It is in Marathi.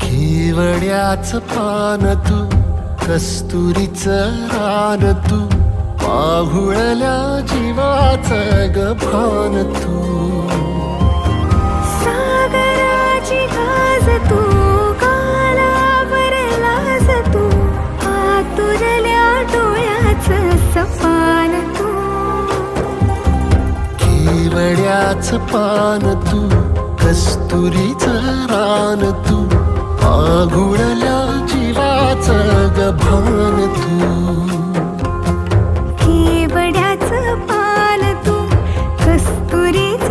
केवड्याच पान तू कस्तुरीच रान तू पाहुळल्या जीवाच गभान तू. सागराची तू कालावरलास तू आतुरल्या डोळ्याचं सपान तू. केवड्याच पान तू कस्तुरीच रान तू आघुळल्या जीवाच गभान तू. केवड्याच पान तू कस्तुरीच